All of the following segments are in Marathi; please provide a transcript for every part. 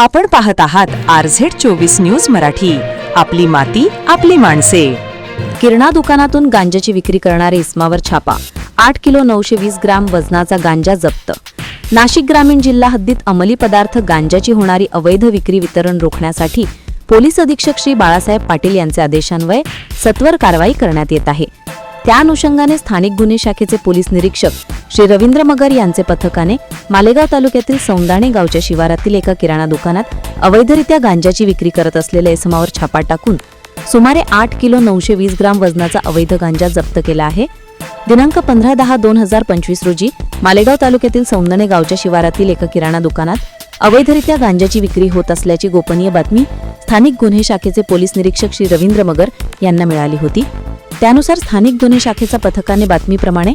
आपण पाहत आहात आर झेड चोवीस न्यूज मराठी. आपली माती आपली माणसे. किरणा दुकानातून गांजाची विक्री करणारे इस्मावर छापा. आठ किलो नऊशे वीस ग्राम वजनाचा गांजा जप्त. नाशिक ग्रामीण जिल्हा हद्दीत अंमली पदार्थ गांजाची होणारी अवैध विक्री वितरण रोखण्यासाठी पोलीस अधीक्षक श्री बाळासाहेब पाटील यांचे आदेशान्वये सत्वर कारवाई करण्यात येत आहे. त्या अनुषंगाने स्थानिक गुन्हे शाखेचे पोलीस निरीक्षक श्री रवींद्र मगर यांचे पथकाने मालेगाव तालुक्यातील सौंदाणे गावच्या शिवारातील एका किराणा दुकानात अवैधरित्या गांजाची विक्री करत असलेल्या इसमावर छापा टाकून सुमारे आठ किलो नऊशे वीस ग्राम वजनाचा अवैध गांजा जप्त केला आहे. दिनांक पंधरा दहा दोन हजार पंचवीस रोजी मालेगाव तालुक्यातील सौंदणे गावच्या शिवारातील एका किराणा दुकानात अवैधरित्या गांजाची विक्री होत असल्याची गोपनीय बातमी स्थानिक गुन्हे शाखेचे पोलीस निरीक्षक श्री रवींद्र मगर यांना मिळाली होती. त्यानुसार स्थानिक गुन्हे शाखेच्या पथकाने बातमीप्रमाणे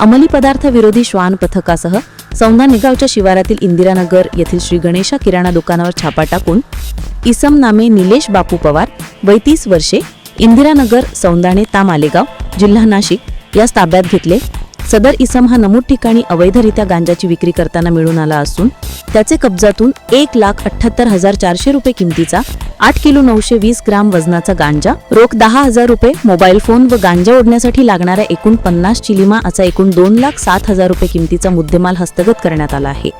अंमली पदार्थ विरोधी श्वान पथकासह सौंदा निगावच्या शिवारातील इंदिरानगर येथील श्री गणेशा किराणा दुकानावर छापा टाकून इसम नामे निलेश बापू पवार वय तीस वर्षे इंदिरानगर सौंदाणे तामालेगाव जिल्हा नाशिक यास ताब्यात घेतले. सदर इसम हा नमूद ठिकाणी अवैधरित्या गांजाची विक्री करताना मिळून आला असून त्याचे कब्जातून एक लाख अठ्ठ्याहत्तर हजार चारशे रुपये किमतीचा आठ किलो नऊशे वीस ग्राम वजनाचा गांजा रोख दहा हजार रुपये मोबाईल फोन व गांजा ओढण्यासाठी लागणाऱ्या एकूण पन्नास चिलिमा असा एकूण दोन लाख सात हजार रुपये किमतीचा मुद्देमाल हस्तगत करण्यात आला आहे.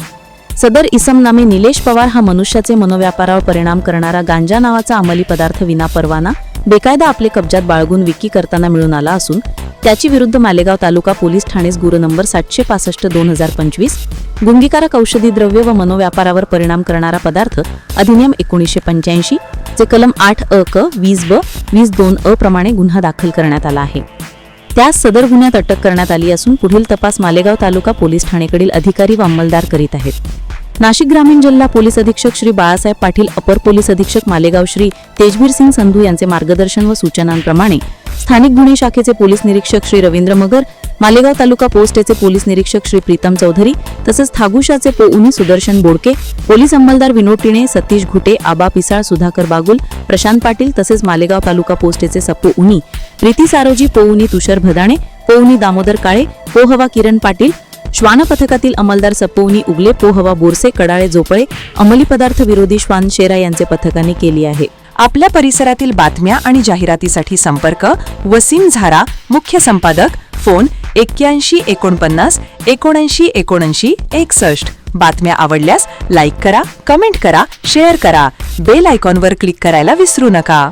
सदर इसम नामे निलेश पवार हा मनुष्याचे मनोव्यापारावर परिणाम करणारा गांजा नावाचा अंमली पदार्थ विना परवाना बेकायदा आपले कब्जात बाळगून विक्री करताना मिळून आला असून त्याची विरुद्ध मालेगाव तालुका पोलीस ठाणेस गुरु नंबर सातशे पासष्ट दोन हजार पंचवीस गुंगीकारक औषधी द्रव्य व मनोव्यापारावर परिणाम करणारा पदार्थ अधिनियम एकोणीसशे पंच्याऐंशी चे कलम आठ अ क वीस ब वीस दोन अ प्रमाणे गुन्हा दाखल करण्यात आला आहे. त्यास सदर गुन्ह्यात अटक करण्यात आली असून पुढील तपास मालेगाव तालुका पोलीस ठाणेकडील अधिकारी व अंमलदार करीत आहेत. नाशिक ग्रामीण जिल्हा पोलीस अधीक्षक श्री बाळासाहेब पाटील अपर पोलीस अधीक्षक मालेगाव श्री तेजवीर सिंग संधू यांचे मार्गदर्शन व सूचनांप्रमाणे स्थानिक गुन्हे शाखेचे पोलीस निरीक्षक श्री रवींद्र मगर मालेगाव तालुका पोस्टेचे पोलीस निरीक्षक श्री प्रीतम चौधरी तसेच थागुशाचे पोउनी सुदर्शन बोडके पोलीस अंमलदार विनोद टिणे सतीश घुटे आबा पिसाळ सुधाकर बागुल प्रशांत पाटील तसेच मालेगाव तालुका पोस्टेचे सप्पू उनी प्रीती सारोजी पोउनी तुषार भदाणे पोउनी दामोदर काळे पोहवा किरण पाटील श्वान पथकातील अंमलदार सपवणी उगले पोहवा बोरसे कडाळे झोपळे अंमली पदार्थ विरोधी श्वान शेरा यांचे पथकाने केली आहे. आपल्या परिसरातील बातम्या आणि जाहिरातीसाठी संपर्क वसीम झारा मुख्य संपादक फोन एक्क्याऐंशी एकोणपन्नास एकोणऐंशी एकोणऐंशी एकसष्ट. बातम्या आवडल्यास लाईक करा कमेंट करा शेअर करा. बेल आयकॉनवर क्लिक करायला विसरू नका.